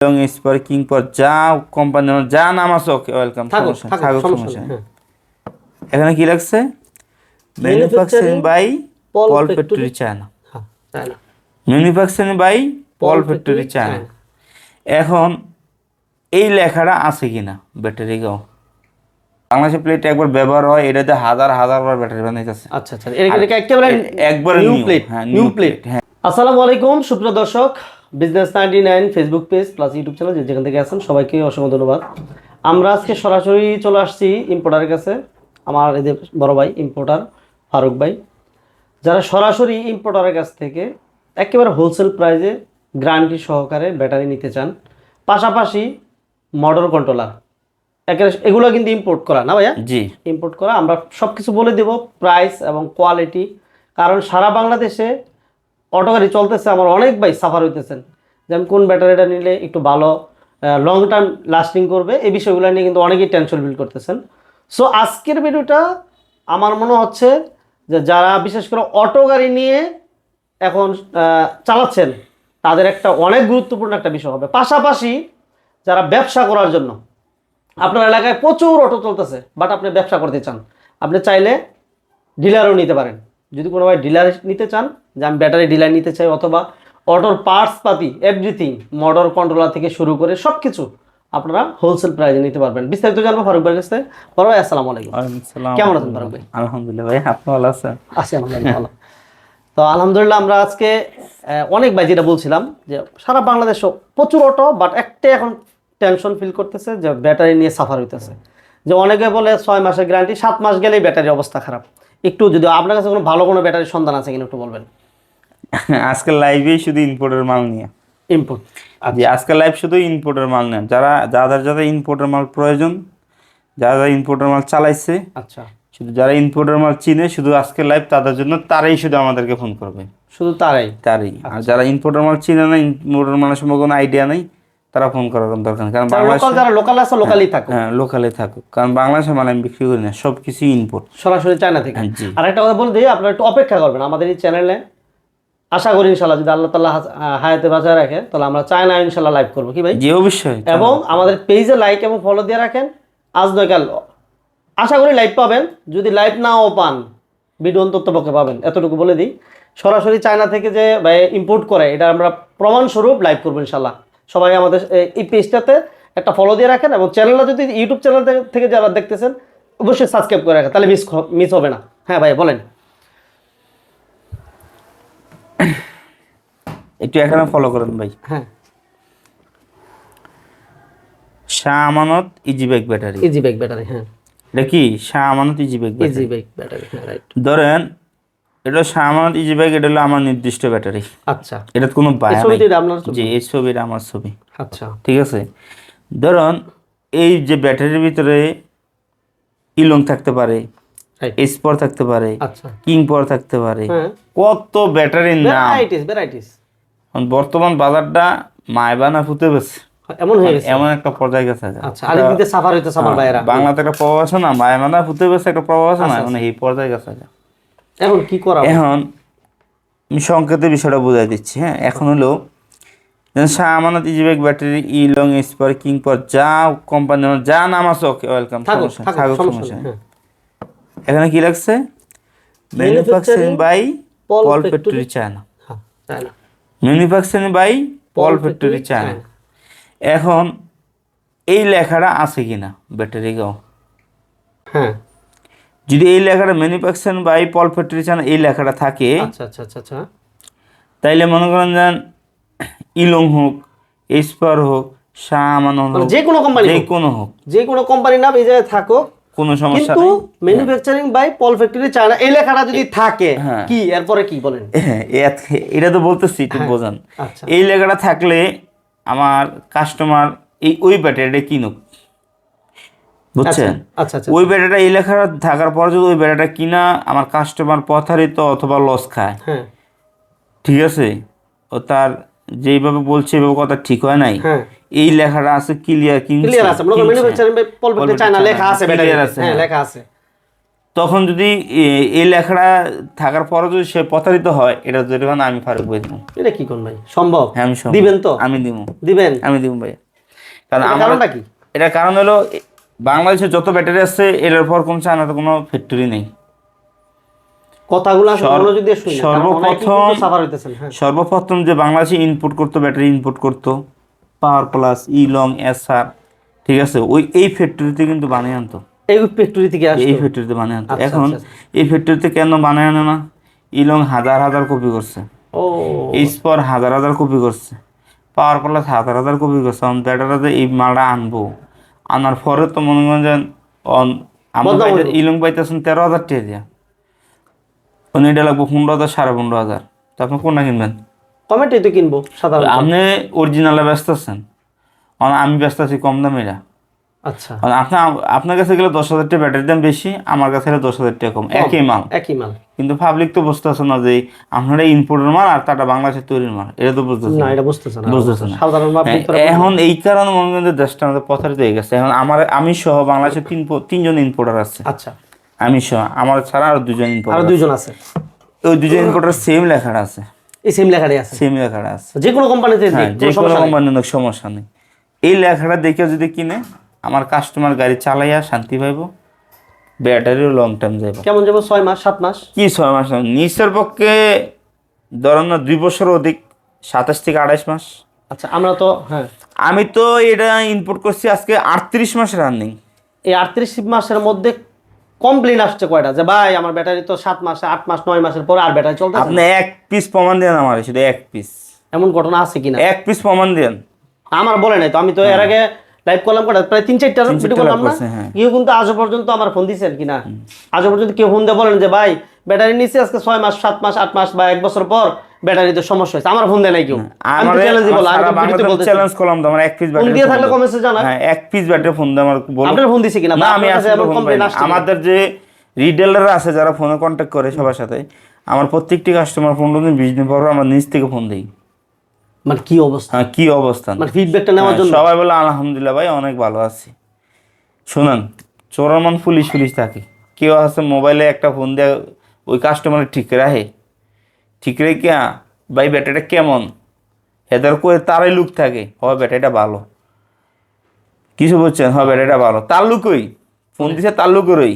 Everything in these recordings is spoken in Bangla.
এবং স্পার কিং পর যা কোম্পানি যা নাম আছে ওকে ওয়েলকাম থাকুক সমস্যা হ্যাঁ। এখানে কি লাগছে? Manufacturing by Paul factory China manufacturing by Paul factory China এখন এই লেখাটা আছে কিনা? ব্যাটারি গাও বাংলাদেশে প্লেট একবার ব্যবহার হয় এটাতে হাজার হাজার বার ব্যাটারি বানাইতেছে আচ্ছা আচ্ছা এটা নিউ প্লেট হ্যাঁ, নিউ প্লেট হ্যাঁ। আসসালামু আলাইকুম সুপ্রিয় দর্শক। Business ninety nine Facebook page plus YouTube channel যে যেখান থেকে আছেন সবাইকে অসংখ্য ধন্যবাদ। আমরা আজকে সরাসরি চলে আসছি ইম্পোর্টারের কাছে আমার এদের বড় ভাই ইম্পোর্টার ফারুক ভাই। যারা সরাসরি ইম্পোর্টারের কাছ থেকে একেবারে হোলসেল প্রাইজে গ্যারান্টি সহকারে ব্যাটারি নিতে চান পাশাপাশি মোটর কন্ট্রোলার এগুলো কিন্তু ইম্পোর্ট করা না ভাইয়া? জি। ইম্পোর্ট করা আমরা সব কিছু বলে দেব প্রাইস এবং কোয়ালিটি কারণ সারা বাংলাদেশে অটো গাড়ি চলতেছে, আমার অনেক ভাই সাফার হইতেছেন যেমন কোন ব্যাটারিটা নিলে একটু ভালো লং টার্ম লাস্টিং করবে, এই বিষয়গুলো নিয়ে কিন্তু অনেকেই টেনশন বিল করতেছেন। সো আজকের ভিডিওটা আমার মনে হচ্ছে যে যারা বিশেষ করে অটো গাড়ি নিয়ে এখন চালাচ্ছেন, তাদের একটা অনেক গুরুত্বপূর্ণ একটা বিষয় হবে। পাশাপাশি যারা ব্যবসা করার জন্য, আপনার এলাকায় প্রচুর অটো চলতেছে বাট আপনি ব্যবসা করতে চান, আপনি চাইলে ডিলারও নিতে পারেন। যদি কোনো ভাই ডিলার নিতে চান যে আমি ব্যাটারি ডিলার নিতে চাই অথবা অটোর পার্টস পাতি এভরিথিং মোটর কন্ট্রোলার থেকে শুরু করে সব কিছু আপনারা হোলসেল প্রাইসে নিতে পারবেন। বিস্তারিত জানব ফারুক ভাইয়ের কাছে ফারুক ভাই আসসালামু আলাইকুম। আসসালাম। কেমন আছেন ফারুক ভাই? আলহামদুলিল্লাহ ভাই আপনি ভালো আছেন? আছি আলহামদুলিল্লাহ ভালো। তো আলহামদুলিল্লাহ আমরা আজকে অনেক ভাই যেটা বলছিলাম যে সারা বাংলাদেশে প্রচুর অটো বাট একটাই এখন টেনশন ফিল করতেছে যে ব্যাটারি নিয়ে সাফার হইতেছে। যে অনেকে বলে ছয় মাসের গ্যারান্টি সাত মাস গেলেই ব্যাটারির অবস্থা খারাপ। একটু যদি আপনার কাছে কোনো ভালো কোনো ব্যাটারির সন্ধান আছে কিনা একটু বলবেন। আজকে লাইভে শুধু ইম্পোর্টের মাল নিয়ে। জি আজকে লাইভ শুধু ইম্পোর্টের মাল নেন। যারা যাদের যাদের ইম্পোর্টের মাল প্রয়োজন যারা যারা ইম্পোর্টের মাল চালাইছে আচ্ছা। শুধু যারা ইম্পোর্টের মাল চিনে শুধু আজকে লাইভ তাদের জন্য তারাই শুধু আমাদেরকে ফোন করবে। শুধু তারাই? তারাই। আর যারা ইম্পোর্টের মাল চিনে না ইম্পোর্টের মালের সম্পর্কে কোনো আইডিয়া নেই। তারা ফোন করার কোনো দরকার নেই। কারণ বাংলাদেশ লোকাল যারা লোকাল আছে লোকালই থাকুক। হ্যাঁ লোকালে থাকুক। কারণ বাংলাদেশে মাল আমি বিক্রি করি না সব কিছু ইম্পোর্ট সরাসরি চায়না থেকে। আর একটা কথা বলে দিই আপনারা একটু অপেক্ষা করবেন। আমাদের এই চ্যানেলে আশা করি ইনশাল্লাহ যদি আল্লাহ তাল্লাহ হায়াতে বাঁচায় রাখে তাহলে আমরা চায়না ইনশাল্লাহ লাইভ করব। কি ভাই? জি অবশ্যই। এবং আমাদের পেজে লাইক এবং ফলো দিয়ে রাখেন। আজ নয় কাল আশা করি লাইভ পাবেন। যদি লাইভ নাও পান ভিডিও অন্তত পক্ষে পাবেন। এতটুকু বলে দিই। সরাসরি চায়না থেকে যে ইম্পোর্ট করে এটা আমরা প্রমাণস্বরূপ লাইভ করব ইনশাল্লাহ সবাই আমাদের এই পেজটাতে একটা ফলো দিয়ে রাখেন এবং চ্যানেলটা যদি ইউটিউব চ্যানেল থেকে যারা দেখতেছেন অবশ্যই সাবস্ক্রাইব করে রাখেন। তাহলে মিস মিস হবে না। হ্যাঁ ভাই বলেন। একটু এখানে ফলো করেন ভাই। হ্যাঁ। Shah Amanat easy bag battery easy bag battery হ্যাঁ। এটা কি? Shah Amanat easy bag easy bag battery হ্যাঁ রাইট ধরেন এটা শাহ ইজি ব্যাগ এটা হলো আমার নির্দিষ্ট ব্যাটারি। আচ্ছা। এটা কোনো বায়া নাই ছবি? জি এই ছবিটা আমার ছবি। আচ্ছা। ঠিক আছে? ধরুন এই যে ব্যাটারির ভিতরে ইলং থাকতে পারে স্পর থাকতে পারে আচ্ছা। কিং পর থাকতে পারে হ্যাঁ। কত ব্যাটারির নাম? বর্তমান বাজারটা মায়বানা ফুটে গেছে। এমন হয়ে গেছে? এমন একটা পর্যায়ে গেছে। আচ্ছা আরেক দিকে সাফার হইতেছে আমার ভাইয়েরা। বাংলাতে একটা প্রভাব আছে না? মায়বানা ফুটে গেছে একটা প্রভাব আছে না? মানে এই পর্যায়ে গেছে আগে। এখন কি করা এখন আমি বিষয়টা বোঝাই দিচ্ছি হ্যাঁ? এখন হলো Shah Amanat easy bag battery E long sparking পর যা কোম্পানি যা নাম আছে ওকে ওয়েলকাম। সমস্যা। হ্যাঁ। এখানে কি লাগছে? Manufacturing by Paul factory China হ্যাঁ manufacturing by Paul factory China এখন এই লেখাটা আছে কিনা? ব্যাটারি গাও হ্যাঁ। যদি এই লেখাটা manufacturing by Paul factory China এই লেখাটা থাকে আচ্ছা আচ্ছা আচ্ছা আচ্ছা। তাইলে মনে করেন যেন ইলং হোক এসপার হোক শাহ আমানত মানে হোক যে কোনো কোম্পানি যে কোনো হোক। যে কোনো কোম্পানি নাম এই জায়গায় থাকুক কোনো সমস্যা কিন্তু manufacturing by Paul factory China এই লেখাটা যদি থাকে হ্যাঁ। কি? এরপরে কি বলেন? হ্যাঁ, এটা তো বলতেছি একটু বোঝান। আচ্ছা। এই লেখাটা থাকলে আমার কাস্টমার এই ওই ব্যাটারিটা কিনুক। বুঝছেন? আচ্ছা আচ্ছা ওই ব্যাটারিটা এই লেখাটা থাকার পর যদি ওই ব্যাটারিটা কিনা আমার কাস্টমার প্রতারিত অথবা লস খায়। হ্যাঁ। ঠিক আছে? ও তার যেইভাবে বলছে এইভাবে কথা ঠিক হয় নাই। হ্যাঁ। এই লেখাটা আছে ক্লিয়ার ক্লিয়ার আছে। ফ্যাক্টরি চায়না লেখা আছে ব্যাটারি আছে, হ্যাঁ হ্যাঁ। লেখা আছে। তখন যদি এই লেখাটা থাকার পরও যদি সে প্রতারিত হয় এটা জরিমানা আমি ফারুক ভাই দেবো এটা কি কোন ভাই? সম্ভব? হ্যাঁ আমি দিবেন তো? আমি দিব দিবেন? আমি দিব ভাই কারণ আমার কারণটা কি? এটার কারণ হলো বাংলাদেশে যত ব্যাটারি আছে এটার পর কোনো চায়নাতে কোনো ফ্যাক্টরি নেই। কথাগুলো সর্বপ্রথম- হ্যাঁ। সর্বপ্রথম যে বাংলাদেশে ইনপুট করতো ব্যাটারি ইনপুট করতো power plus E long S R ঠিক আছে? ওই এই ফ্যাক্টরিতে কিন্তু বানিয়ে আনতো। এই ফ্যাক্টরি থেকে এই ফ্যাক্টরিতে বানিয়ে আনতো। আচ্ছা, এখন আচ্ছা, এই ফ্যাক্টরিতে কেন বানিয়ে আনে না? ইলং হাজার হাজার কপি করছে। ও। স্পর হাজার হাজার কপি করছে। পাওয়ার প্লাস হাজার হাজার কপি করছে। আমি ব্যাটারাতে এই মালটা আনব আনার পরে তো মনে করেন আমরা। ইলং পাইতেছেন তেরো হাজার টাকা দিয়া। উনি এটা লাগবো পনেরো হাজার সাড়ে পনেরো হাজার। তো আপনি কোনটা কিনবেন? কমেটি তো কিনবো সাধারণত। আপনি অরিজিনালে ব্যস্ত আছেন। আমি ব্যস্ত আছি কম দামে এটা আচ্ছা। মানে আপনি আপনার কাছে গেলে দশ হাজার টাকা ব্যাটারির দাম বেশি আমার কাছে গেলে দশ হাজার টাকা কম। একই মাল। একই মাল। কিন্তু পাবলিক তো বুঝতে আছে না যে আপনারা ইম্পোর্টের মাল আর তাটা বাংলাদেশের তৈরির মাল। এটা তো বুঝতেছে না এটা বুঝতেছে না বুঝতেছে না। সাধারণ হ্যাঁ, এখন এই কারণে মনে করেন দেশটা আমাদের প্রতারিত হয়ে গেছে। এখন আমার আমি সহ বাংলাদেশের তিন তিনজন ইম্পোর্টার আছে। আচ্ছা। আমি সহ আমার ছাড়া আর দুজন আরও ইম্পোর্টার দুইজন আছে। ওই দুজন ইম্পোর্টার সেম লেখাটা আছে। এই সেম লেখাটাই আছে। সেম লেখাটা আছে। যে কোনো কোম্পানিতে হ্যাঁ যে কোনো কোম্পানির সমস্যা নেই। এই লেখাটা দেখে যদি কিনে আমার কাস্টমার গাড়ি চালাইয়া শান্তি পাইব ব্যাটারিও লং টাইম যাইব। কেমন যাব? ছয় মাস সাত মাস? কি ছয় মাস? নিচের পক্ষে ধরেন না দুই বছর অধিক সাতাশ থেকে আঠাশ মাস। আচ্ছা আমরা তো হ্যাঁ। আমি তো এটা ইনপুট করছি আজকে আটত্রিশ মাস রানিং এই আটত্রিশ মাসের মধ্যে কমপ্লেন আসছে কয়টা? যে ভাই আমার ব্যাটারি তো সাত মাস আট মাস নয় মাসের পর আর ব্যাটারি চলতে আপনি এক পিস প্রমাণ দেন আমার শুধু এক পিস এমন ঘটনা আছে কিনা? এক পিস প্রমাণ দেন। আমার বলে নাই তো আমি তো এর আগে লাইভ করলাম কটা? প্রায় তিন চারটা ভিডিও করলাম না? হ্যাঁ। কেউ কিন্তু আজও পর্যন্ত আমার ফোন দিয়েছেন কিনা? আজও পর্যন্ত কেউ ফোন দিয়ে বলেন যে ভাই ব্যাটারি নিচ্ছে আজকে ছয় মাস সাত মাস আট মাস বা এক বছর পর ব্যাটারিতে সমস্যা হয়েছে। আমার ফোন দেয় নাই কেউ। আমি চ্যালেঞ্জই বললাম আমি তো ভিডিওতে চ্যালেঞ্জ করলাম তো আমার এক পিস ফোন ব্যাটারি দিয়ে থাকলে কমেন্টে জানান। হ্যাঁ এক পিস ব্যাটারি ফোন দিয়ে আমার বলো আপনার ফোন দিছে কিনা? না আমি আসলে ফোন পাইনি। আসছে আমাদের যে রিটেলার আছে যারা ফোনে কন্ট্যাক্ট করে সবার সাথে আমার প্রত্যেকটি কাস্টমার পনেরো দিন বিশ দিন পর আমার নিজ থেকে ফোন দিই। মানে কি অবস্থা? হ্যাঁ কি অবস্থান মানে ফিডব্যাকটা নেওয়ার হ্যাঁ, জন্য? সবাই বলে আলহামদুলিল্লাহ ভাই অনেক ভালো আছি। শুনুন চোরামান পুলিশ পুলিশ থাকে। কেউ আছে মোবাইলে একটা ফোন দেয় ওই কাস্টমার ঠিক রাখে। ঠিক রেখে ভাই ব্যাটারিটা কেমন? এদের করে তারাই লুক থাকে। হয় ব্যাটারিটা ভালো। কিছু বলছেন হয় ব্যাটারিটা ভালো। তার লুকই ফোন দিছে তার লুকেরই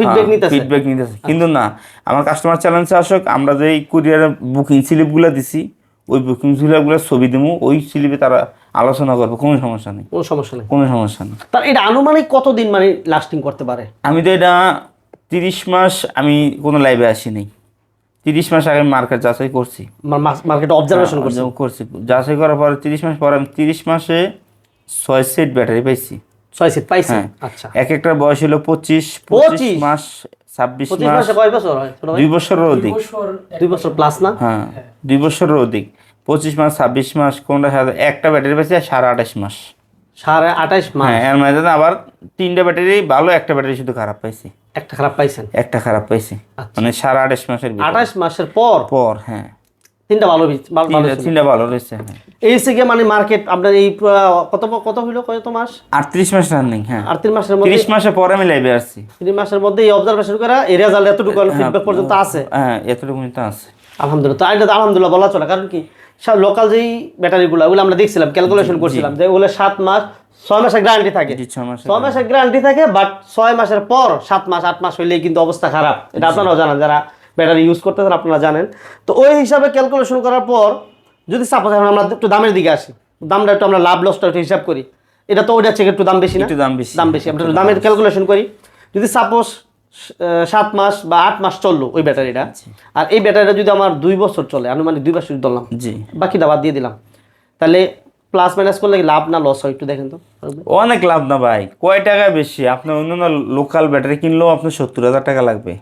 ফিডব্যাক নিতেছে। ফিডব্যাক নিতেছে। কিন্তু না আমার কাস্টমার চ্যালেঞ্জে আসুক আমরা যে কুরিয়ারের বুকিং স্লিপগুলো দিছি ওই বুকিং স্লিপগুলো ছবি দেবো ওই স্লিপে তারা আলোচনা করবে কোনো সমস্যা নেই। কোনো সমস্যা নেই। কোনো সমস্যা নেই। তার এটা আনুমানিক কতদিন মানে লাস্টিং করতে পারে? আমি তো এটা তিরিশ মাস আমি কোনো লাইভে আসিনি। তিরিশ মাস আগে মার্কেট যাচাই করছি। মার্কেট অবজারভেশন করছে। করছি। যাচাই করার পরে তিরিশ মাস পরে আমি তিরিশ মাসে ছয় সেট ব্যাটারি পাইছি। ছয় সেট পাইছে? হ্যাঁ। আচ্ছা। এক একটা বয়স হলো পঁচিশ পঁচিশ? মাস ছাব্বিশ পঁচিশ মাস মাসে কয় বছর হয়? দুই বছরের অধিক। দুই বছর প্লাস না? হ্যাঁ দুই বছরের অধিক। পঁচিশ মাস ছাব্বিশ মাস কোনটা একটা ব্যাটারি পাইছি আর সাড়ে আঠাশ মাস। সাড়ে আঠাশ মাস? হ্যাঁ এর মাঝে আবার তিনটা ব্যাটারি ভালো একটা ব্যাটারি শুধু খারাপ পাইছি। একটা খারাপ পাইছেন? একটা খারাপ পাইছি। আচ্ছা। মানে সাড়ে আঠাশ মাসের আঠাশ মাসের পর? পর হ্যাঁ। তিনটা ভালো তিনটা ভালো রয়েছে হ্যাঁ। এই মানে মার্কেট আপনার এই কত কত হইল কত মাস? আটত্রিশ মাস রানিং হ্যাঁ। আর তিন মাসের মধ্যে তিরিশ মাসে পরে আমি লাইভে আসছি। তিন মাসের মধ্যে এই অবজারভেশন করা এই রেজাল্ট এতটুকু ফিডব্যাক পর্যন্ত আছে? হ্যাঁ এতটুকু তো আছে। আলহামদুলিল্লাহ এটা আলহামদুলিল্লাহ বলা চলে কারণ কি সব লোকাল যেই ব্যাটারিগুলো ওগুলো আমরা দেখছিলাম ক্যালকুলেশন করছিলাম যে ওগুলো সাত মাস ছয় মাসের গ্যারান্টি থাকে। ছয় মাসে মাসের গ্যারান্টি থাকে বাট ছয় মাসের পর সাত মাস আট মাস হইলেই কিন্তু অবস্থা খারাপ। এটা আপনারাও জানেন যারা ব্যাটারি ইউজ করতেছেন আপনারা জানেন। তো ওই হিসাবে ক্যালকুলেশন করার পর যদি সাপোজ এখন আমরা একটু দামের দিকে আসি দামটা একটু আমরা লাভ লসটা একটু হিসাব করি। এটা তো ওইটা থেকে একটু দাম বেশি না? একটু দাম বেশি। দাম বেশি। আমরা একটু দামের ক্যালকুলেশন করি। যদি সাপোজ সাত মাস বা আট মাস চলল ওই ব্যাটারিটা আর এই ব্যাটারিটা যদি আমার দুই বছর চলে আনুমানিক দুই বছর ধরলাম জি। বাকিটা বাদ দিয়ে দিলাম তাহলে প্লাস মাইনাস করলে লাভ না লস হয়? একটু দেখেন তো। অনেক লাভ না ভাই। কয় টাকা বেশি? আপনার অন্যান্য লোকাল ব্যাটারি কিনলেও আপনার সত্তর হাজার টাকা লাগবে।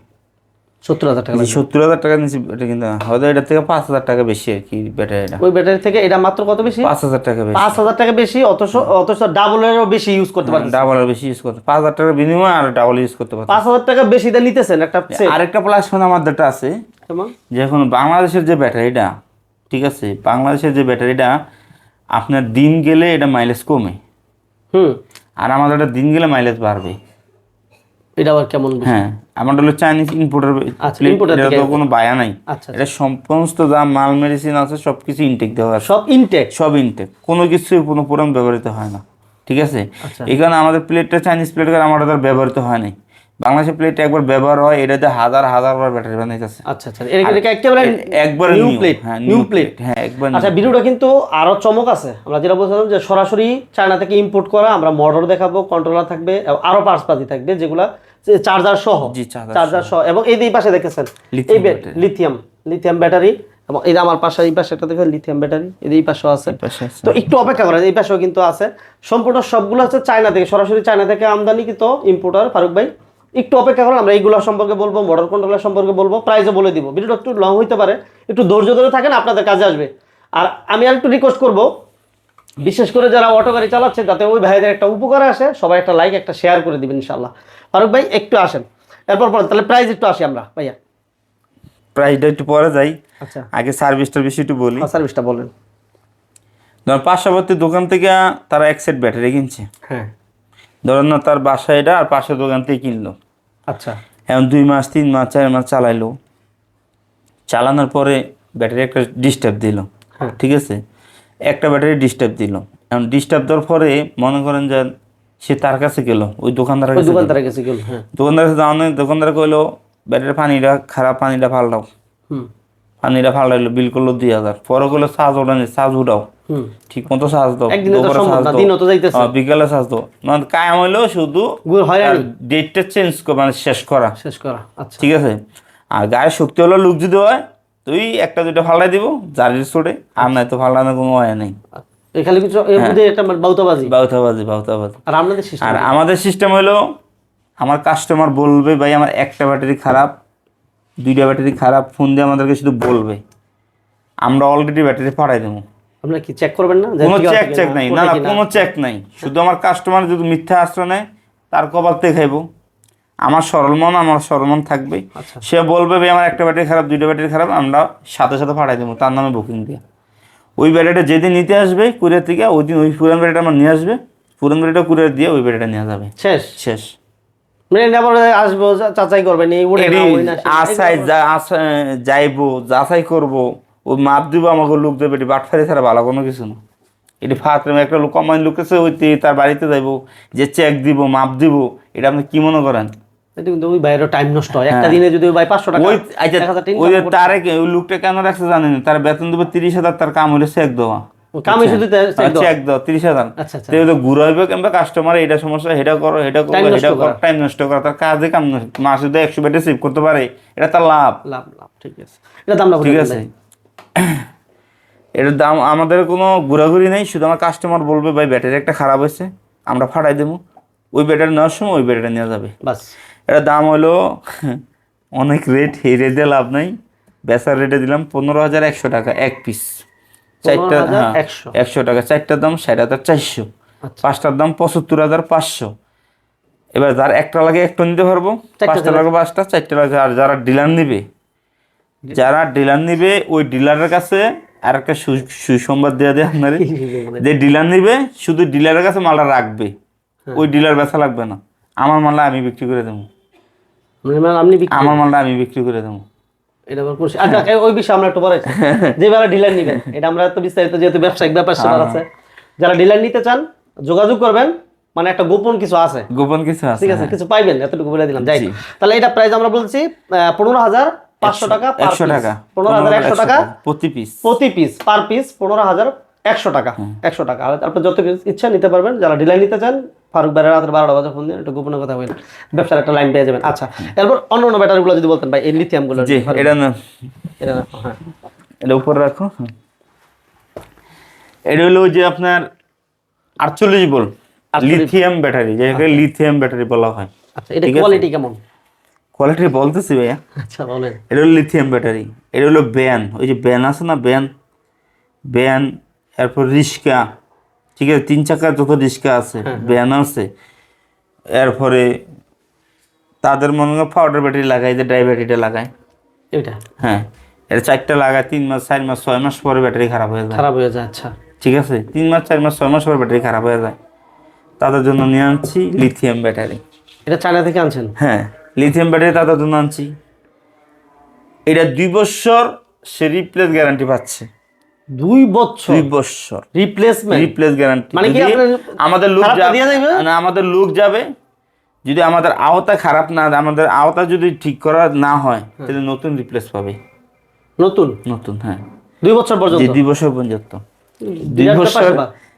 সত্তর হাজার টাকা সত্তর হাজার টাকা নিচে ব্যাটারি কিনতে হয়। হয়তো এটার থেকে পাঁচ হাজার টাকা বেশি আর কি ব্যাটারিটা ওই ব্যাটারি থেকে এটা মাত্র কত বেশি? পাঁচ হাজার টাকা বেশি। পাঁচ হাজার টাকা বেশি অথচ অথচ ডাবলেরও বেশি ইউজ করতে পারেন ডাবল আর বেশি ইউজ করতে পাঁচ হাজার টাকার বিনিময়ে আর ডাবল ইউজ করতে পারতেন পাঁচ হাজার টাকা বেশি দিয়ে নিতেছেন একটা set। আরেকটা প্লাস ফোন আমাদেরটা আছে কেমন? যে এখন বাংলাদেশের যে ব্যাটারিটা ঠিক আছে বাংলাদেশের যে ব্যাটারিটা আপনার দিন গেলে এটা মাইলেজ কমে। হুম। আর আমাদের এটা দিন গেলে মাইলেজ বাড়বে। এটা আবার কেমন হ্যাঁ আমার হলো চাইনিজ ইম্পোর্টার আচ্ছা, তো কোনো বায়া নাই। আচ্ছা এটা সমস্ত যা মাল মেডিসিন আছে সব কিছু ইনটেক দেওয়া সব ইনটেক সব ইনটেক কোনো কিছুই কোনো পুরান ব্যবহৃত হয় না। ঠিক আছে? আচ্ছা। এখানে আমাদের প্লেটটা চাইনিজ প্লেট করে আমার ব্যবহৃত হয় নাই। বাংলাদেশের প্লেট একবার ব্যবহার হয় এটাতে হাজার হাজার বার ব্যাটারি বানাইতেছে আচ্ছা আচ্ছা এটা একেবারে একবার নিউ প্লেট হ্যাঁ নিউ প্লেট হ্যাঁ একবার আচ্ছা ভিডিওটা কিন্তু আরও চমক আছে। আমরা যেটা বলছিলাম যে সরাসরি চায়না থেকে ইম্পোর্ট করা আমরা মোটর দেখাবো কন্ট্রোলার থাকবে এবং আরও পার্টস পাতি থাকবে যেগুলা চার্জার সহ। জি, চার্জার সহ। এবং এই এই পাশে দেখেছেন এই লিথিয়াম লিথিয়াম ব্যাটারি এবং এই আমার পাশে এই পাশে একটা দেখেন লিথিয়াম ব্যাটারি এই পাশেও আছে। পাশে আছে। তো একটু অপেক্ষা করেন এই পাশেও কিন্তু আছে। সম্পূর্ণ সবগুলো হচ্ছে চায়না থেকে সরাসরি চায়না থেকে আমদানি কিন্তু ইম্পোর্টার ফারুক ভাই। একটু অপেক্ষা করেন আমরা এইগুলো সম্পর্কে বলব মোটর কন্ট্রোলার সম্পর্কে বলব প্রাইসও বলে দিব। ভিডিওটা একটু লং হইতে পারে একটু ধৈর্য ধরে থাকেন আপনাদের কাজে আসবে। আর আমি আর একটু রিকোয়েস্ট করব বিশেষ করে যারা অটো গাড়ি চালাচ্ছে যাতে ওই ভাইদের একটা উপকার আসে সবাই একটা লাইক একটা শেয়ার করে দিবেন ইনশাল্লাহ ফারুক ভাই একটু আসেন। এরপর পর তাহলে প্রাইস একটু আসি আমরা ভাইয়া। প্রাইসটা একটু পরে যাই। আচ্ছা। আগে সার্ভিসটার বেশি একটু বলি। সার্ভিসটা বলেন। ধর পার্শ্ববর্তী দোকান থেকে তারা এক সেট ব্যাটারি কিনছে। হ্যাঁ। ধরেন না তার বাসায় এটা আর পাশের দোকান থেকে কিনলো। আচ্ছা। এখন দুই মাস তিন মাস চার মাস চালাইলো। চালানোর পরে ব্যাটারি একটা ডিস্টার্ব দিল। হ্যাঁ। ঠিক আছে? একটা ব্যাটারি ডিস্টার্ব দিল। এখন ডিস্টার্ব দেওয়ার পরে মনে করেন যে সে তার কাছে গেল ওই দোকানদার দোকানদার কাছে গেলো। দোকানদারের কাছে গেল হ্যাঁ। দোকানদার কাছে দোকানদার কইলো ব্যাটারির পানিটা খারাপ পানিটা ফাল্টাও হুম পানিটা ফাল্টাইলো বিল করল দুই হাজার। পরে করল চার্জ ওঠানি চার্জ উঠাও ঠিক মতো সাজ দাও। হ্যাঁ, বিকালে চার্জ দাও। মানে কায়াম হইল শুধু ডেটটা চেঞ্জ মানে শেষ করা। শেষ করা আচ্ছা। ঠিক আছে? আর গায়ে শক্তি হলো লোক যদি হয় তুই একটা দুইটা ফাল্টাই দিব জারির ছোটে আর নাই তো ফাল্টানোর কোনো হয় নাই। এখানে কিছু এর মধ্যে একটা বাউতাবাজি। বাউতাবাজি বাউতাবাজি। আর আপনাদের সিস্টেম আর আমাদের সিস্টেম হলো আমার কাস্টমার বলবে ভাই আমার একটা ব্যাটারি খারাপ। দুইটা ব্যাটারি খারাপ ফোন দিয়ে আমাদেরকে শুধু বলবে। আমরা অলরেডি ব্যাটারি পাঠাই দেবো। আপনারা কি চেক করবেন না? কোনো চেক চেক নাই। না না কোনো চেক নাই। শুধু আমার কাস্টমার যদি মিথ্যা আশ্রয় নেয় তার কপাল থেকে খাইবো। আমার সরল মন আমার সরল মন থাকবে। আচ্ছা। সে বলবে ভাই আমার একটা ব্যাটারি খারাপ দুইটা ব্যাটারি খারাপ আমরা সাথে সাথে পাঠাই দেবো। তার নামে বুকিং দিয়ে। ওই ব্যাটারিটা যেদিন নিতে আসবে কুরিয়ার থেকে ওই দিন ওই পুরান ব্যাটারিটা আমার নিয়ে আসবে। পুরান ব্যাটারিটা কুরিয়ার দিয়ে ওই ব্যাটারিটা নিয়ে যাবে। শেষ? শেষ। মানে নেবার আসব যাচাই করবেন এই উড়ে না ওই না আশা যাইবো যাচাই করব। ও মাপ দিব আমাকে লোক দেবে এটি বাটফারি ছাড়া ভালো কোনো কিছু না। এটি একটা লোক কমাইন লোক আছে ওইতে তার বাড়িতে যাইবো যে চেক দিব মাপ দিব এটা আপনি কি মনে করেন? কিন্তু ওই টাইম নষ্ট হয়। একটা দিনে যদি ওই ভাই পাঁচশো টাকা হ্যাঁ। ওই আচ্ছা ওই তারে ওই লোকটা কেন রাখছে জানেন তার বেতন দেবো তিরিশ হাজার তার কাম হলে চেক দেওয়া। কামে শুধু তে- check দেওয়া। চেক দাও তিরিশ হাজার। তো ঘুরে হইবে কিংবা কাস্টমার এটা সমস্যা এটা করো এটা করো এটা করো টাইম নষ্ট করা। তার কাজে কাম মাসে তো একশো বেটে সেভ করতে পারে এটা তার লাভ। লাভ লাভ ঠিক আছে। এটা দাম ঠিক আছে। এটার দাম আমাদের কোনো ঘোরাঘুরি নেই শুধু আমার কাস্টমার বলবে ভাই ব্যাটারি একটা খারাপ হয়েছে আমরা ফাটাই দেবো। ওই ব্যাটারি নেওয়ার সময় ওই ব্যাটারি নেওয়া যাবে। বাস। এটার দাম হলো অনেক রেট এই রেটে লাভ নাই। বেচার রেটে দিলাম পনেরো হাজার একশো টাকা এক পিস চারটা হ্যাঁ একশো। টাকা চারটার দাম ষাট হাজার চারশো। আচ্ছা। পাঁচটার দাম পঁচাত্তর হাজার পাঁচশো। এবার যার একটা লাগে একটা নিতে পারব। পাঁচটা লাগে পাঁচটা চারটা লাগে আর যারা ডিলার নিবে। যারা ডিলার নিবে ওই ডিলারের কাছে আর একটা সুসংবাদ দেওয়া দেয় আপনারে। যে ডিলার নিবে শুধু ডিলারের কাছে মালটা রাখবে। হ্যাঁ। ওই ডিলার বেচা লাগবে না। আমার মালটা আমি বিক্রি করে দেবো। মানে আমার মালটা আমি বিক্রি করে দেবো। এটা আবার করছি আচ্ছা ওই বিষয়ে আমরা একটু পরে যে বেলা ডিলার নিবেন এটা আমরা তো বিস্তারিত যেহেতু ব্যবসায়িক ব্যাপার স্যাপার হ্যাঁ। আছে। যারা ডিলার নিতে চান যোগাযোগ করবেন মানে একটা গোপন কিছু আছে। গোপন কিছু আছে ঠিক আছে কিছু পাইবেন এতটুকু বলে দিলাম। যাই তাহলে এটা প্রাইস আমরা বলছি পনেরো হাজার পাঁচশো টাকা একশো টাকা। পনেরো হাজার একশো টাকা প্রতি পিস প্রতি পিস পার পিস পনেরো হাজার একশো টাকা একশো টাকা। আর আপনার যত ইচ্ছা নিতে পারবেন যারা ডিলার নিতে চান ফারুক বাইরের রাতের বারোটা বাজে ফোন দিয়ে একটু গোপনে কথা বলেন। ব্যবসার একটা লাইন পেয়ে যাবেন। আচ্ছা এরপর অন্য অন্য ব্যাটারিগুলো যদি বলতেন ভাই এই লিথিয়ামগুলো জি এটা না। এটা না, হ্যাঁ। এটা উপরে রাখো। এটা হলো যে আপনার আটচল্লিশ বল লিথিয়াম ব্যাটারি যেটাকে লিথিয়াম ব্যাটারি বলা হয়। আচ্ছা এটা কোয়ালিটি কেমন? কোয়ালিটি বলতেছি ভাইয়া। আচ্ছা বলেন। এটা হলো লিথিয়াম ব্যাটারি এটা হলো ব্যান। ওই যে ব্যান আছে না ব্যান? ব্যান এরপর রিক্সা ঠিক আছে তিন চাকার যত রিক্সা আছে ব্যান আছে এরপরে তাদের মনে হয় পাউডার ব্যাটারি লাগায় যে ড্রাই ব্যাটারিটা লাগায়। এটা হ্যাঁ এটা চারটা লাগায় তিন মাস চার মাস ছয় মাস পরে ব্যাটারি খারাপ হয়ে যায়। খারাপ হয়ে যায় আচ্ছা। ঠিক আছে তিন মাস চার মাস ছয় মাস পরে ব্যাটারি খারাপ হয়ে যায়। তাদের জন্য নিয়ে আনছি লিথিয়াম ব্যাটারি এটা চায়না থেকে আনছেন? হ্যাঁ লিথিয়াম ব্যাটারি তাদের জন্য আনছি। এটা দুই বছর সে রিপ্লেস গ্যারান্টি পাচ্ছে। দুই বছর। দুই বছর। রিপ্লেসমেন্ট রিপ্লেস গ্যারান্টি মানে কি আমাদের লুক যাবে? না আমাদের লুক যাবে যদি আমাদের আওতা খারাপ না আমাদের আওতা যদি ঠিক করা না হয় তাহলে নতুন রিপ্লেস পাবে। নতুন? নতুন হ্যাঁ। দুই বছর পর্যন্ত? দুই বছর পর্যন্ত। দুই বছর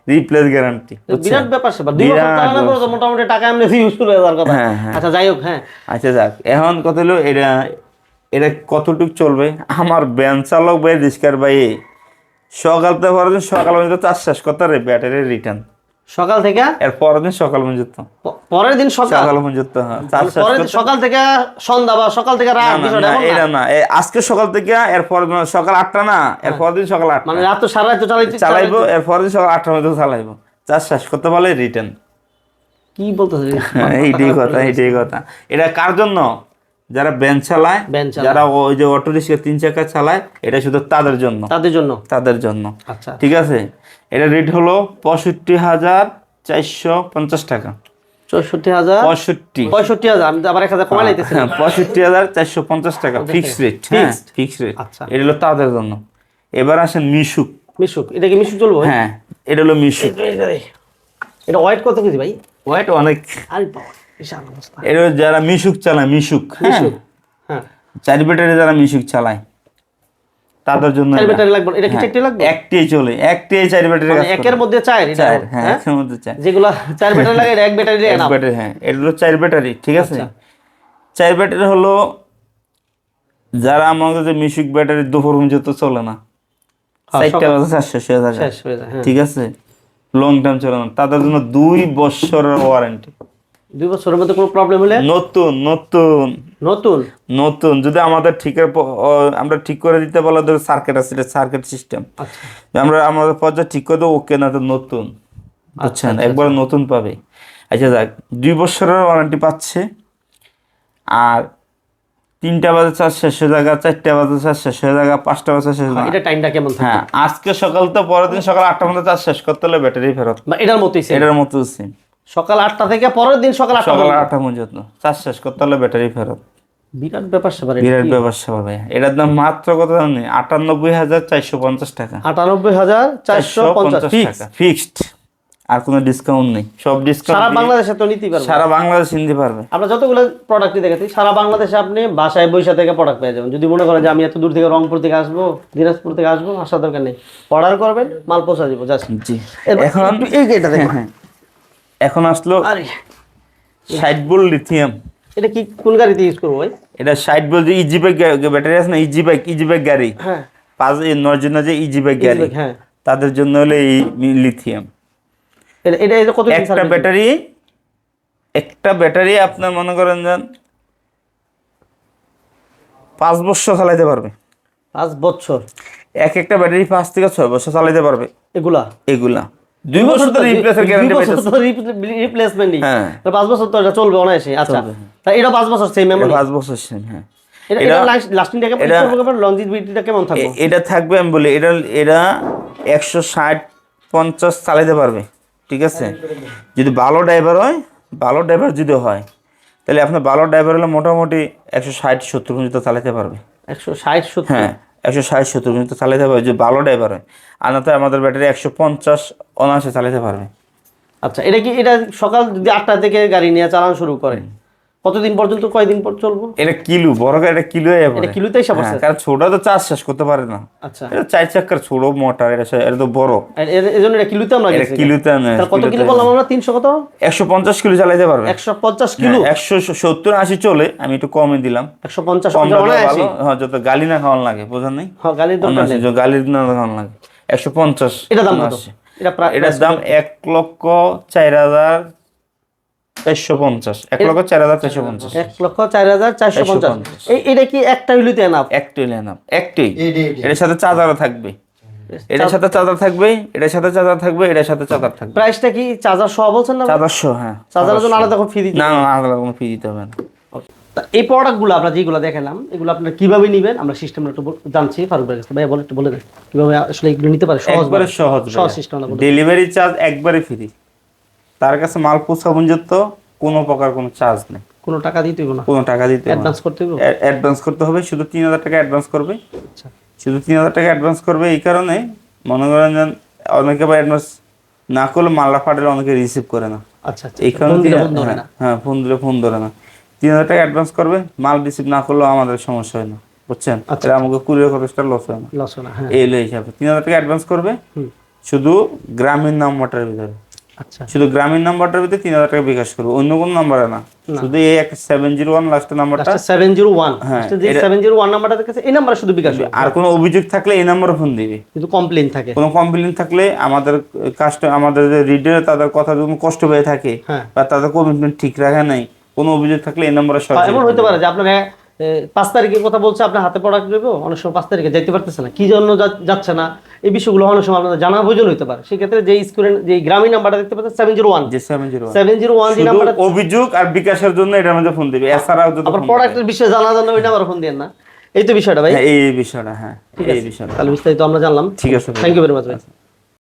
রিপ্লেস গ্যারান্টি বিরাট ব্যাপার স্যাপার দুই বছর চালানোর পরে মোটামুটি টাকা এমনি ইউজ করে যাওয়ার কথা। হ্যাঁ, হ্যাঁ। আচ্ছা যাই হোক হ্যাঁ। আচ্ছা যাক। এখন কথা হলো এটা এটা কতটুক চলবে? আমার ব্যান চালক ভাই রিস্কার ভাই সকাল থেকে পরের দিন সকাল পর্যন্ত চাষ শেষ করতে রে ব্যাটারি রিটার্ন সকাল থেকে? এর পরের দিন সকাল পর্যন্ত। পরের দিন সকাল? সকাল পর্যন্ত হ্যাঁ। সকাল থেকে সন্ধ্যা বা সকাল থেকে রাত না, এটা না। আজকে সকাল থেকে এর দিন সকাল আটটা না এর পরের দিন সকাল আটটা। মানে রাত তো সারা রাত তো চালাইতে চালাইবো এর পরের দিন সকাল আটটার মধ্যে চালাইবো। চাষ শেষ করতে বলে রিটার্ন কি বলতেছে? এইটাই কথা এইটাই কথা। এটা কার জন্য? যারা ব্যান চালায় ভ্যান চালায়। যারা ওই যে অটো রিক্সা তিন চাকা চালায় এটা শুধু তাদের জন্য। তাদের জন্য। তাদের জন্য। আচ্ছা। ঠিক আছে? এটা রেট হলো পঁয়ষট্টি হাজার চারশো পঞ্চাশ টাকা। চৌষট্টি হাজার পঁয়ষট্টি। পঁয়ষট্টি হাজার। আমি আবার এক হাজার কমাই লাইতেছি। হ্যাঁ পঁয়ষট্টি হাজার চারশো পঞ্চাশ টাকা ফিক্স রেট হ্যাঁ ফিক্স রেট আচ্ছা। এটা হলো তাদের জন্য। এবার আসেন মিশুক। মিশুক। এটা কি মিশুক চলবো হ্যাঁ এটা হলো মিশুক। এটা ওয়েট কত কেজি ভাই? ওয়েট অনেক। আরে বিশাল অবস্থা এটা যারা মিশুক চালায় মিশুক হ্যাঁ। মিশুক হ্যাঁ। চারি ব্যাটারি যারা মিশুক চালায় তাদের জন্য চার ব্যাটারি লাগবে এটা কি হ্যাঁ, চারটি লাগবে? একটাই চলে একটাই চারি ব্যাটারি মানে কাজ একের মধ্যে চার চার হ্যাঁ হ্যাঁ? একের মধ্যে চার। যেগুলো চার ব্যাটারি লাগে এক ব্যাটারি এক ব্যাটারি হ্যাঁ এটা হলো চার ব্যাটারি ঠিক আছে? আচ্ছা। চার ব্যাটারি হলো যারা আমাদের যে মিশুক ব্যাটারি দুপুর পর্যন্ত চলে না। চারটা বাজে চারশো শেষ ঠিক আছে? লং টার্ম চলে না। তাদের জন্য দুই বছরের ওয়ারেন্টি দুই বছরের মধ্যে কোনো প্রবলেম হলে? নতুন নতুন। নতুন? নতুন যদি আমাদের ঠিকের আমরা ঠিক করে দিতে বলা ধরো সার্কিট আছে সার্কিট সিস্টেম আচ্ছা। আমরা আমাদের পর্যায়ে ঠিক করে দেবো ওকে না তো নতুন। বুঝছেন? একবার নতুন পাবে। আচ্ছা যাক দুই বছরের ওয়ারেন্টি পাচ্ছে। আর তিনটা বাজে চার শেষ হয়ে জায়গা চারটা বাজে চার শেষ হয়ে জায়গা পাঁচটা বাজে শেষ হয়ে হ্যাঁ, এটা টাইমটা কেমন হ্যাঁ আজকে সকাল তো পরের দিন সকাল আটটা মধ্যে চার্জ শেষ করতে হলে ব্যাটারি ফেরত। এটার মতোই এটার মতো সেম সকাল আটটা থেকে পরের দিন সকাল আটটা সকাল। আটটা পর্যন্ত। চার্জ শেষ করতে হলে ব্যাটারি ফেরত। বিরাট ব্যাপার স্যাপার। বিরাট ব্যবসা হবে এটার দাম মাত্র কত দাম নেই আটানব্বই হাজার চারশো পঞ্চাশ টাকা। আটানব্বই হাজার চারশো পঞ্চাশ। টাকা ফিক্সড। আর কোনো ডিসকাউন্ট নেই। সব ডিসকাউন্ট সারা বাংলাদেশে তো নিতেই পারবেন সারা বাংলাদেশ নিতে পারবে। আমরা যতগুলো প্রোডাক্টই দেখাচ্ছি সারা বাংলাদেশে আপনি বাসায় বৈশা থেকে প্রোডাক্ট পেয়ে যাবেন। যদি মনে করেন যে আমি এত দূর থেকে রংপুর থেকে আসব দিনাজপুর থেকে আসব আসার দরকার নেই। অর্ডার করবেন মাল পৌঁছা দিব জাস্ট। জি। এখন এখন এই এটা দেখুন। হ্যাঁ, এখন আসলো আরে। ষাট বোল লিথিয়াম এটা কি কোন গাড়িতে ইউজ করব ভাই? এটা ষাট বোল যে ইজি বাইক ব্যাটারি আছে না ইজি বাইক ইজি বাইক গাড়ি। হ্যাঁ। পাঁচ নয় জন্য যে ইজি বাইক গাড়ি। হ্যাঁ। তাদের জন্য হলো এই লিথিয়াম এটা এটা এটা কত একটা ব্যাটারি একটা ব্যাটারি আপনার মনে করেন যান পাঁচ বছর চালাইতে পারবে। পাঁচ বছর। এক একটা ব্যাটারি পাঁচ থেকে ছয় বছর চালাইতে পারবে। এগুলা? এগুলা। দুই বছর তো রিপ্লেসের গ্যারান্টি পাইতেছে। রিপ্লেসমেন্টই হ্যাঁ। পাঁচ বছর তো এটা চলবে অনায়াসে। আচ্ছা। তা এটা পাঁচ বছর সেম পাঁচ বছর same, হ্যাঁ। এটা এটা কেমন এটা- লংজিভিটিটা কেমন থাকবে? এটা থাকবে আমি বলি এটা এটা একশো ষাট পঞ্চাশ চালাইতে পারবে ঠিক আছে? যদি ভালো ড্রাইভার হয় ভালো ড্রাইভার যদি হয় তাহলে আপনার ভালো ড্রাইভার হলে মোটামুটি একশো ষাট সত্তর পর্যন্ত চালাতে পারবে। একশো ষাট সত্তর? হ্যাঁ। একশো ষাট সত্তর পর্যন্ত চালাতে পারবে যদি ভালো ড্রাইভার হয়। আর না আমাদের ব্যাটারি একশো পঞ্চাশ অনায়াসে চালাইতে পারবে। আচ্ছা এটা কি, এটা সকাল যদি আটটা থেকে গাড়ি নিয়ে চালানো শুরু করে কতদিন পর্যন্ত কয়দিন পর চলবো? এটা কিলো বড় এটা কিলো এটা কিলোতেই সব আছে কারণ ছোট তো চার্জ শেষ করতে পারে না। আচ্ছা। এটা চার চাকার ছোট মোটর এটা এটা তো বড়। এর- এজন্য এটা কিলোতে আমরা এটা গেছি। কিলোতে না তাহলে কত কিলো বললাম আমরা? তিনশো কত? একশো পঞ্চাশ কিলো চালাইতে পারবে। একশো পঞ্চাশ কিলো? একশো সত্তর আশি চলে আমি একটু কমে দিলাম। একশো পঞ্চাশ কম কিলো রাখলে হ্যাঁ যত গালি না খাওয়ান লাগে বোঝেন নাই? হ্যাঁ গাড়ির দরকার নেই যত গালির না খাওয়ান লাগে। একশো পঞ্চাশ এটা দাম কত? এটা এটার দাম এক লক্ষ চার হাজার চারশো পঞ্চাশ এক লক্ষ চার হাজার চারশো পঞ্চাশ। এক লক্ষ চার হাজার চারশো পঞ্চাশ। 450 এই এটা কি একটা হইলিতে এনাফ একটাই নেন একটাই। এটার সাথে চার্জারও থাকবে। এটার সাথে চার্জার থাকবে এটার সাথে চার্জার থাকবে এটার সাথে চার্জার থাকবে। প্রাইসটা কি চার্জার সহ বলছেন না চার্জারশো হ্যাঁ। চার্জারের জন্য আলাদা করে ফি দিতে না না আলাদা কোনো ফি দিতে হবে না। এই প্রোডাক্টগুলো আমরা যেগুলো দেখালাম এগুলো আপনারা কীভাবে নেবেন? আমরা সিস্টেমটা একটু জানছি ফারুক কাছে ভাইয়া বলে একটু বলে দেন। কীভাবে আসলে এগুলো নিতে পারে? সহজ সহজ সহজ সিস্টেম ডেলিভারি চার্জ একবারে ফ্রি তার কাছে মাল পৌঁছা পর্যন্ত কোনো প্রকার কোনো চার্জ নেই। কোনো টাকা দিতে হইব না? কোনো টাকা দিতে অ্যাডভান্স করতে অ্যা- অ্যাডভান্স করতে হবে শুধু তিন হাজার টাকা অ্যাডভান্স করবে। আচ্ছা। শুধু তিন হাজার টাকা অ্যাডভান্স করবে এই কারণে মনে যে অনেকে আবার অ্যাডভান্স না করলে মাল্লা ফাটেলে অনেকে রিসিভ করে না। আচ্ছা আচ্ছা। এই কারণে ফোন ফোন ধরে হ্যাঁ, হ্যাঁ ফোন দিলে ফোন ধরে না। তিন হাজার টাকা অ্যাডভান্স করবে মাল রিসিভ না করলেও আমাদের সমস্যা হয় না। বুঝছেন? আচ্ছা। এটা আমাকে কুড়ির খরচটা লস হয় না। লস না হ্যাঁ। এই হিসাবে। তিন হাজার টাকা অ্যাডভান্স করবে শুধু গ্রামীণ নাম্বারটার ভিতরে। আচ্ছা। শুধু গ্রামীণ নাম্বারটার ভিতরে তিন হাজার টাকা বিকাশ করবে অন্য কোনো নাম্বারে না। শুধু এই একটা সেভেন জিরো ওয়ান লাস্টের নাম্বারটা। সেভেন জিরো ওয়ান হ্যাঁ, সেভেন জিরো ওয়ান নাম্বারটা দেখেছে এই নাম্বারে শুধু বিকাশ হবে। আর কোনো অভিযোগ থাকলে এই নাম্বারে ফোন দিবে। কিন্তু কমপ্লেন থাকে। কোনো কমপ্লেন থাকলে আমাদের কাস্ট আমাদের যে রিডার তাদের কথা যদি কষ্ট পেয়ে থাকে হ্যাঁ। বা তাদের কমিটমেন্ট ঠিক রাখা নাই কোনো অভিযোগ থাকলে এই নম্বরে সরাসরি এমন হতে পারে যে আপনার পাঁচ তারিখের কথা বলছে আপনার হাতে প্রোডাক্ট দেবো অনেক সময় পাঁচ তারিখে যাইতে পারতেছে না। কি জন্য যাচ্ছে না? এই বিষয়গুলো অনেক সময় আপনাদের জানা প্রয়োজন হতে পারে। সেক্ষেত্রে যে স্টুডেন্ট যে গ্রামীণ নাম্বারটা দেখতে পাচ্ছেন seven zero one seven zero seven zero one যে নাম্বারটা অভিযোগ আর বিকাশের জন্য এটা মধ্যে ফোন দিবে। এছাড়াও আবার প্রোডাক্টের বিষয়ে জানা জানা ওই নাম্বার ফোন দিয়ে না। এই তো বিষয়টা ভাই। হ্যাঁ, এই এই বিষয়টা হ্যাঁ এই বিষয়টা। তাহলে বিস্তারিত আমরা জানলাম। ঠিক আছে থ্যাংক ইউ ভেরি মাচ ভাই।